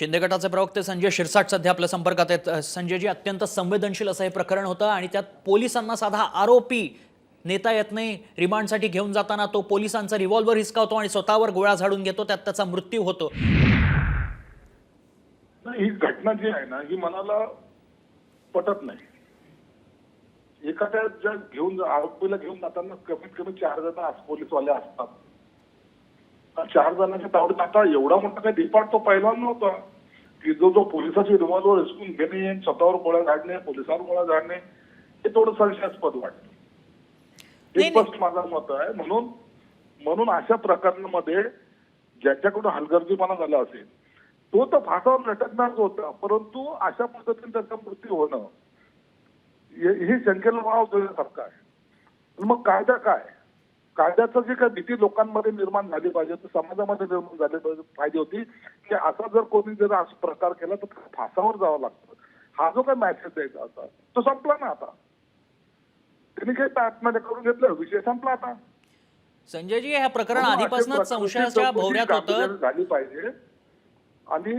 शिंदे गटाचे प्रवक्ते संजय शिरसाट सध्या आपल्या संपर्कात आहेत. संजयजी अत्यंत संवेदनशील असं हे प्रकरण होतं आणि त्यात पोलिसांना साधा आरोपी नेता येत नाही. रिमांडसाठी घेऊन जाताना तो पोलिसांचा रिव्हॉल्वर हिसकावतो आणि स्वतःवर गोळ्या झाडून घेतो. त्यात त्याचा मृत्यू होतो. नाही ही घटना जी आहे ना ही मनाला पटत नाही. एखाद्या ज्या घेऊन आरोपीला घेऊन जाताना कमीत कमी चार जण पोलीसवाले असतात. चार जणांच्या तावडीत आता एवढा मोठा काही डिपार्ट तो पहिलवान नव्हता. की जो जो पोलिसाची रिव्हॉल्वर हिसकून घेणे स्वतःवर गोळ्या झाडणे पोलिसावर गोळ्या झाडणे हे थोडं संशयास्पद वाटतं. हे. स्पष्ट माझं मत आहे. म्हणून म्हणून अशा प्रकरणामध्ये ज्याच्याकडून हलगर्जीपणा झाला असेल तो तर फासावर लटकणारच होता. परंतु अशा पद्धतीने त्याचा मृत्यू होणं हे शंकेला वाव देण्यासारखं आहे. मग कायदा काय? कायद्याचं जे काही भीती लोकांमध्ये निर्माण झाली पाहिजे तर समाजामध्ये निर्माण झाली पाहिजे होती की असा जर कोणी जर असा प्रकार केला तर फासावर जावं लागतं. हा जो काही मॅसेज द्यायचा होता तो संपला ना आता. त्यांनी काही आत्महत्या करून घेतलं विषय संपला आता. संजयजी हे प्रकरण आधीपासूनच संशयाच्या भोवऱ्यात होतं. गांभीर्याने झाली पाहिजे. आणि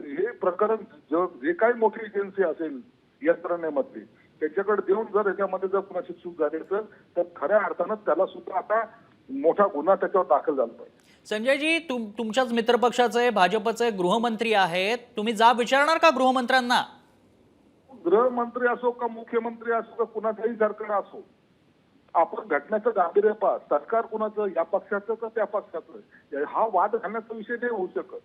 हे प्रकरण ज- जे काही मोठी एजन्सी असेल यंत्रणेमधली त्याच्याकडे देऊन जर याच्यामध्ये जर कुणाची चूक झाली असेल तर खऱ्या अर्थानं त्याला सुद्धा आता मोठा गुन्हा त्याच्यावर दाखल झाला पाहिजे. संजयजी तुम तुमच्याच मित्रपक्षाचे भाजपचे गृहमंत्री आहेत. तुम्ही जाब विचारणार का गृहमंत्र्यांना? गृहमंत्री असो का मुख्यमंत्री असो का कुणाचंही सरकार असो आपण घटनेचं गांभीर्य पहा सरकार कुणाचं या पक्षाचं का त्या पक्षाचं? हा वाद घालण्याचा विषय नाही होऊ शकत.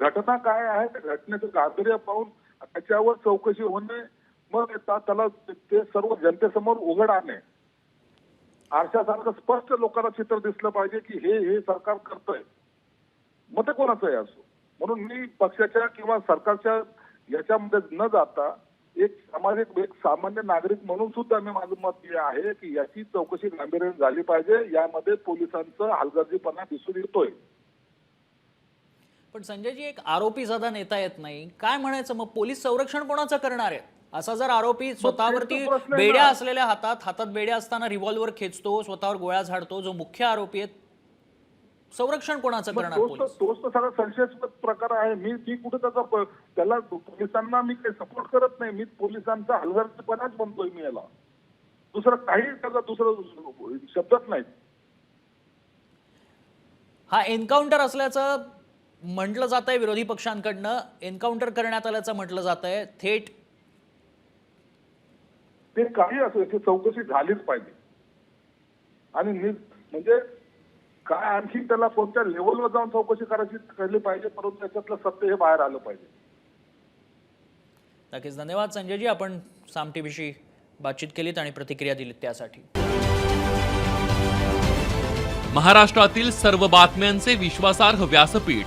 घटना काय आहे त्या घटनेचं गांभीर्य पाहून त्याच्यावर चौकशी होणे मग त्याला ते सर्व जनतेसमोर उघड आणणे. आरशासारखं स्पष्ट लोकांना चित्र दिसलं पाहिजे की हे हे सरकार करतंय. मग ते कोणाचंही असो. म्हणून मी पक्षाच्या किंवा सरकारच्या याच्यामध्ये न जाता एक सामाजिक एक सामान्य नागरिक म्हणून सुद्धा मी माझं मत हे आहे की याची चौकशी गांभीर्याने झाली पाहिजे. यामध्ये पोलिसांचं हलगर्जीपणा दिसून येतोय. पण संजयजी एक आरोपी सदा नेता येत नाही. काय म्हणायचं? मग पोलीस संरक्षण कोणाचं करणार आहे? असा जर आरोपी स्वतःवरती बेड्या. असलेल्या हातात हातात बेड्या असताना रिव्हॉल्वर खेचतो स्वतःवर गोळ्या झाडतो जो मुख्य आरोपी आहे संरक्षण कोणाचं करणार तोच तर सगळा संशयास्पद प्रकार आहे. मी मी कुठे त्याचा त्याला पोलिसांना मी काही सपोर्ट करत नाही. मी पोलिसांचा हलगर्जीपणाच म्हणतोय मी याला. दुसरं काही त्याचा दुसरं शब्दच नाही. हा एन्काउंटर असल्याचं म्हटलं जात आहे विरोधी पक्षांकडनं. एन्काउंटर करण्यात आल्याचं म्हटलं जात आहे थेट ते काही असो याची चौकशी झालीच पाहिजे. आणि म्हणजे काय आणखी त्याला कोणत्या लेवलवर जाऊन चौकशी करायची केली पाहिजे परंतु त्याच्यातलं सत्य हे बाहेर आलं पाहिजे. नक्कीच. धन्यवाद संजयजी. आपण साम टीव्हीशी बातचीत केलीत आणि प्रतिक्रिया दिलीत त्यासाठी. महाराष्ट्रातील सर्व बातम्यांचे विश्वासार्ह व्यासपीठ